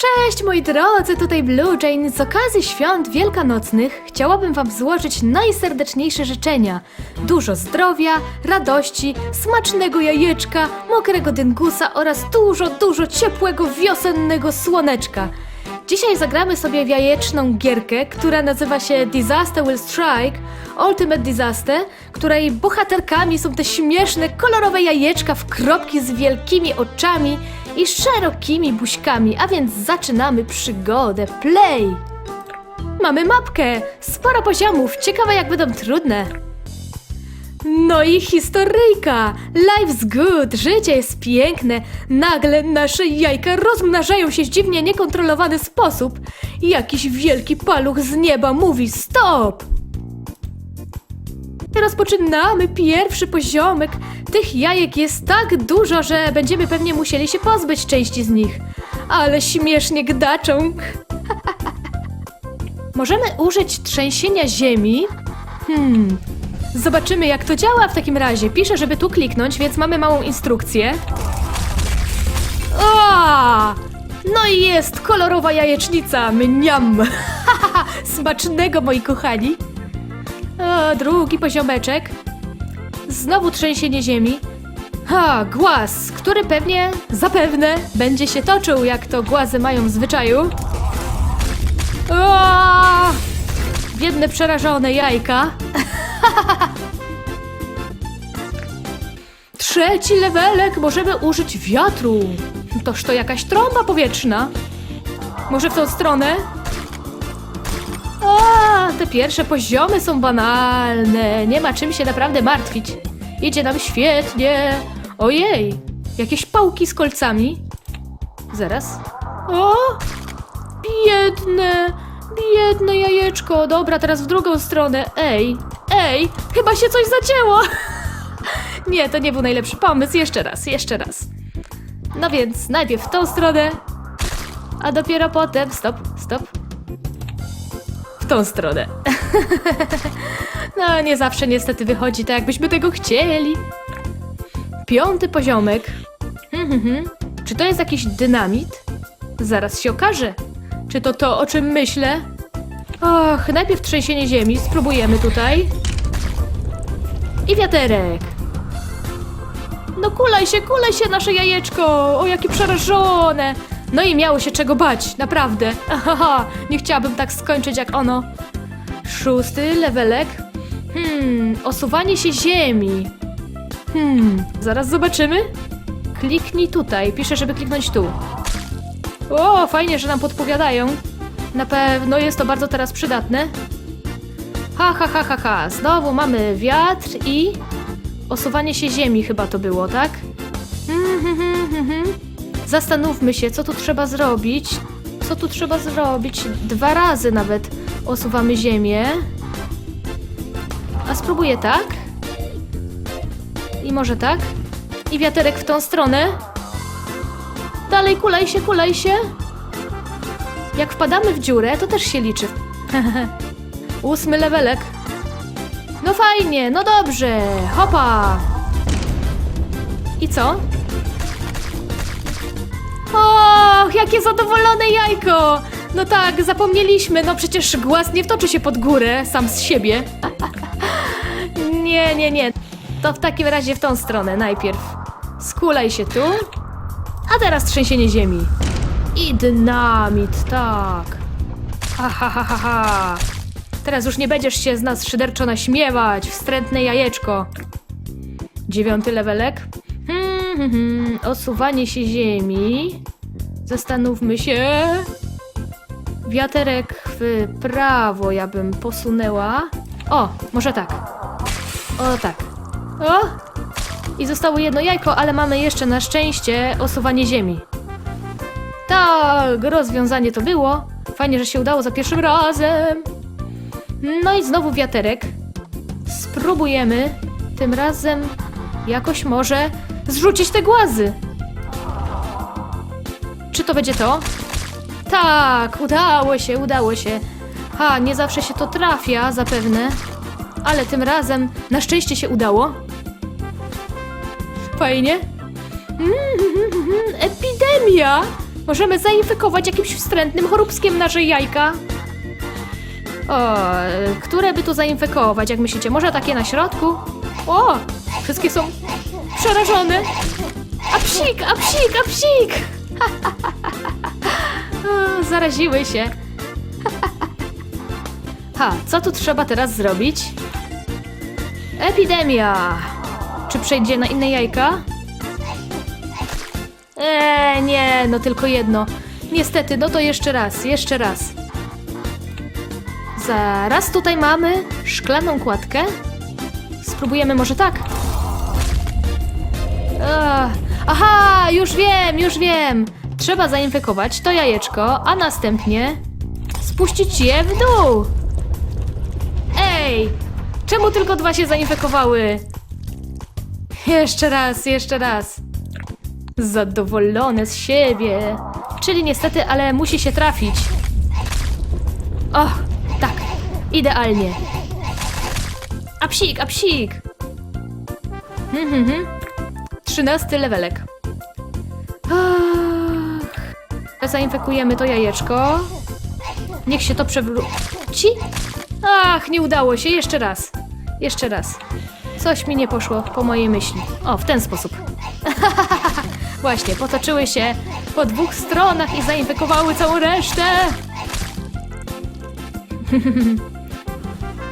Cześć moi drodzy, tutaj Blue Jane. Z okazji świąt wielkanocnych chciałabym wam złożyć najserdeczniejsze życzenia. Dużo zdrowia, radości, smacznego jajeczka, mokrego dyngusa oraz dużo, dużo ciepłego wiosennego słoneczka. Dzisiaj zagramy sobie w jajeczną gierkę, która nazywa się Disaster Will Strike, Ultimate Disaster, której bohaterkami są te śmieszne, kolorowe jajeczka w kropki z wielkimi oczami i szerokimi buźkami, a więc zaczynamy przygodę. Play! Mamy mapkę, sporo poziomów, ciekawe jak będą trudne. No i historyjka! Life's good, życie jest piękne. Nagle nasze jajka rozmnażają się w dziwnie niekontrolowany sposób. Jakiś wielki paluch z nieba mówi stop! Rozpoczynamy pierwszy poziomek. Tych jajek jest tak dużo, że będziemy pewnie musieli się pozbyć części z nich. Ale śmiesznie gdaczą. Możemy użyć trzęsienia ziemi. Hmm, Zobaczymy, jak to działa w takim razie. Piszę, żeby tu kliknąć, więc mamy małą instrukcję. O! No i jest kolorowa jajecznica. Mniam. Smacznego, moi kochani. Drugi poziomeczek. Znowu trzęsienie ziemi. Ha, głaz, który pewnie, zapewne, będzie się toczył, jak to głazy mają w zwyczaju. O! Biedne, przerażone jajka. Trzeci levelek możemy użyć wiatru. Toż to jakaś trąba powietrzna. Może w tą stronę? Te pierwsze poziomy są banalne. Nie ma czym się naprawdę martwić. Idzie nam świetnie. Ojej, jakieś pałki z kolcami. Zaraz. O, biedne, biedne jajeczko. Dobra, teraz w drugą stronę. Ej, ej, chyba się coś zacięło. Nie, to nie był najlepszy pomysł. Jeszcze raz, jeszcze raz. No więc najpierw w tą stronę, a dopiero potem. Stop, stop. Tą stronę. No, nie zawsze niestety wychodzi tak, jakbyśmy tego chcieli. Piąty poziomek. Hmm, hmm, hmm. Czy to jest jakiś dynamit? Zaraz się okaże. Czy to to, o czym myślę? Och, najpierw trzęsienie ziemi. Spróbujemy tutaj. I wiaterek. No kulaj się, kulaj się nasze jajeczko! O, jakie przerażone! No i miało się czego bać, naprawdę. Ahaha, nie chciałabym tak skończyć jak ono. Szósty levelek. Hmm, osuwanie się ziemi. Hmm, zaraz zobaczymy. Kliknij tutaj. Piszę, żeby kliknąć tu. O, fajnie, że nam podpowiadają. Na pewno jest to bardzo teraz przydatne. Ha, ha, ha, ha, ha. Znowu mamy wiatr i osuwanie się ziemi chyba to było, tak? Mhm, mhm, mhm. Zastanówmy się, co tu trzeba zrobić. Co tu trzeba zrobić? Dwa razy nawet osuwamy ziemię. A spróbuję tak. I może tak. I wiaterek w tą stronę. Dalej kulaj się, kulaj się. Jak wpadamy w dziurę, to też się liczy. Ósmy levelek. No fajnie, no dobrze. Hopa. I co? Och, jakie zadowolone jajko! No tak, zapomnieliśmy, no przecież głaz nie wtoczy się pod górę, sam z siebie. nie, nie, nie. To w takim razie w tą stronę najpierw. Skulaj się tu. A teraz trzęsienie ziemi. I dynamit, tak. Ha, ha, ha, ha, ha. Teraz już nie będziesz się z nas szyderczo naśmiewać, wstrętne jajeczko. Dziewiąty levelek. Hmm. Osuwanie się ziemi. Zastanówmy się. Wiaterek w prawo ja bym posunęła. O, może tak. O, tak. O! I zostało jedno jajko, ale mamy jeszcze na szczęście osuwanie ziemi. Tak, rozwiązanie to było. Fajnie, że się udało za pierwszym razem. No i znowu wiaterek. Spróbujemy tym razem jakoś może zrzucić te głazy. Czy to będzie to? Tak, udało się, udało się. Ha, nie zawsze się to trafia, zapewne. Ale tym razem na szczęście się udało. Fajnie. Mm, Epidemia! Możemy zainfekować jakimś wstrętnym choróbskiem nasze jajka. O, które by tu zainfekować, jak myślicie? Może takie na środku? O, wszystkie są przerażone. A psik, a psik, a psik! Zaraziły się. Ha, co tu trzeba teraz zrobić? Epidemia! Czy przejdzie na inne jajka? Eee, nie, no tylko jedno. Niestety, no to jeszcze raz, jeszcze raz. Zaraz tutaj mamy szklaną kładkę. Spróbujemy może tak. Aha, już wiem, już wiem. Trzeba zainfekować to jajeczko, a następnie spuścić je w dół. Ej, czemu tylko dwa się zainfekowały? Jeszcze raz, jeszcze raz. Zadowolone z siebie. Czyli niestety, ale musi się trafić. O, tak, idealnie. A psik, a psik. Hmm, hmm, hmm. Trzynasty levelek. Zainfekujemy to jajeczko. Niech się to przewróci. Ach, nie udało się. Jeszcze raz. Jeszcze raz. Coś mi nie poszło po mojej myśli. O, w ten sposób. Właśnie, potoczyły się po dwóch stronach i zainfekowały całą resztę.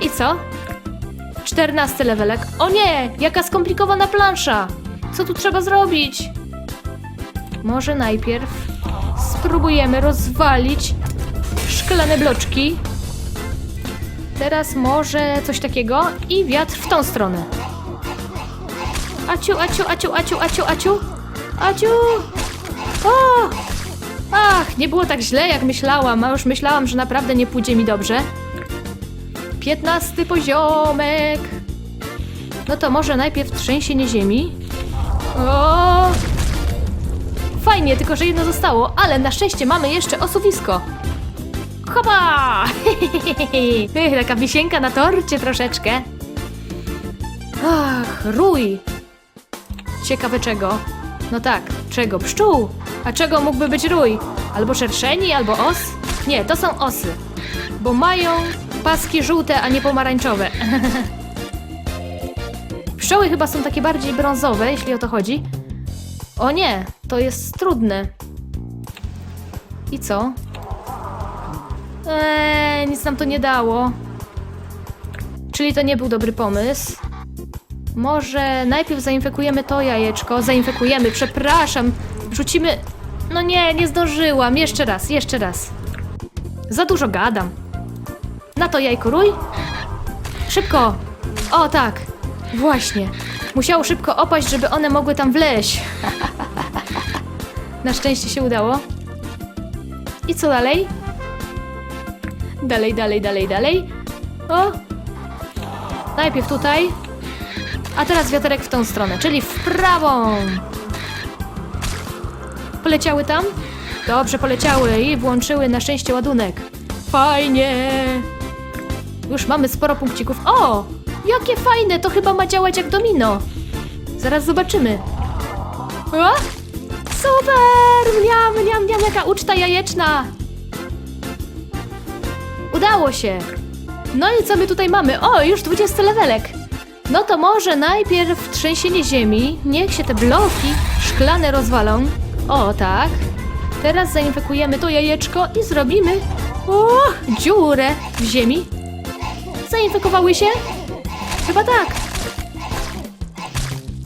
I co? Czternasty levelek. O nie! Jaka skomplikowana plansza! Co tu trzeba zrobić? Może najpierw spróbujemy rozwalić szklane bloczki. Teraz może coś takiego i wiatr w tą stronę. Aciu, aciu, aciu, aciu, aciu, aciu. Aciu! O! Ach, nie było tak źle, jak myślałam, a już myślałam, że naprawdę nie pójdzie mi dobrze. Piętnasty poziomek. No to może najpierw trzęsienie ziemi. O! Fajnie, tylko że jedno zostało, ale na szczęście mamy jeszcze osuwisko. Hopa! Taka wisienka na torcie troszeczkę. Ach, rój. Ciekawe czego? No tak, czego? Pszczół! A czego mógłby być rój? Albo szerszeni, albo os? Nie, to są osy. Bo mają paski żółte, a nie pomarańczowe. Pszczoły chyba są takie bardziej brązowe, jeśli o to chodzi. O nie, to jest trudne. I co? Eee, nic nam to nie dało. Czyli to nie był dobry pomysł. Może najpierw zainfekujemy to jajeczko. Zainfekujemy, przepraszam. Wrzucimy. No nie, nie zdążyłam. Jeszcze raz, jeszcze raz. Za dużo gadam. Na to jajko rój. Szybko. O tak. Właśnie. Musiało szybko opaść, żeby one mogły tam wleźć. Na szczęście się udało. I co dalej? Dalej, dalej, dalej, dalej. O! Najpierw tutaj. A teraz wiaterek w tą stronę, czyli w prawą. Poleciały tam? Dobrze, poleciały i włączyły na szczęście ładunek. Fajnie! Już mamy sporo punkcików. O! Jakie fajne! To chyba ma działać jak domino. Zaraz zobaczymy. O! Super! Miam, miam, miam, jaka uczta jajeczna! Udało się! No i co my tutaj mamy? O, już 20 levelek! No to może najpierw trzęsienie ziemi, niech się te bloki szklane rozwalą. O, tak. Teraz zainfekujemy to jajeczko i zrobimy o, dziurę w ziemi. Zainfekowały się? Chyba tak.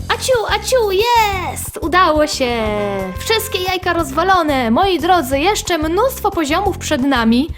Aciu, aciu, jest! Udało się! Wszystkie jajka rozwalone. Moi drodzy, jeszcze mnóstwo poziomów przed nami.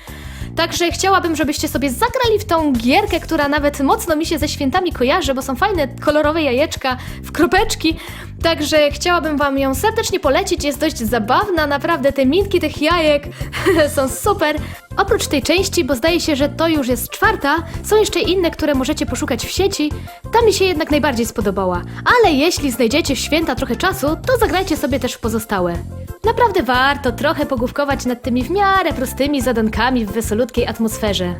Także chciałabym, żebyście sobie zagrali w tą gierkę, która nawet mocno mi się ze świętami kojarzy, bo są fajne, kolorowe jajeczka w kropeczki. Także chciałabym Wam ją serdecznie polecić. Jest dość zabawna, naprawdę te minki tych jajek są super. Oprócz tej części, bo zdaje się, że to już jest czwarta, są jeszcze inne, które możecie poszukać w sieci. Ta mi się jednak najbardziej spodobała. Ale jeśli znajdziecie w święta trochę czasu, to zagrajcie sobie też w pozostałe. Naprawdę warto trochę pogłówkować nad tymi w miarę prostymi zadankami w wesolutkiej atmosferze.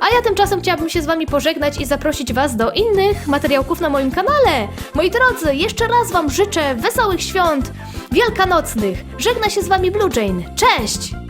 A ja tymczasem chciałabym się z wami pożegnać i zaprosić was do innych materiałków na moim kanale. Moi drodzy, jeszcze raz wam życzę wesołych świąt wielkanocnych. Żegna się z wami Blue Jane. Cześć!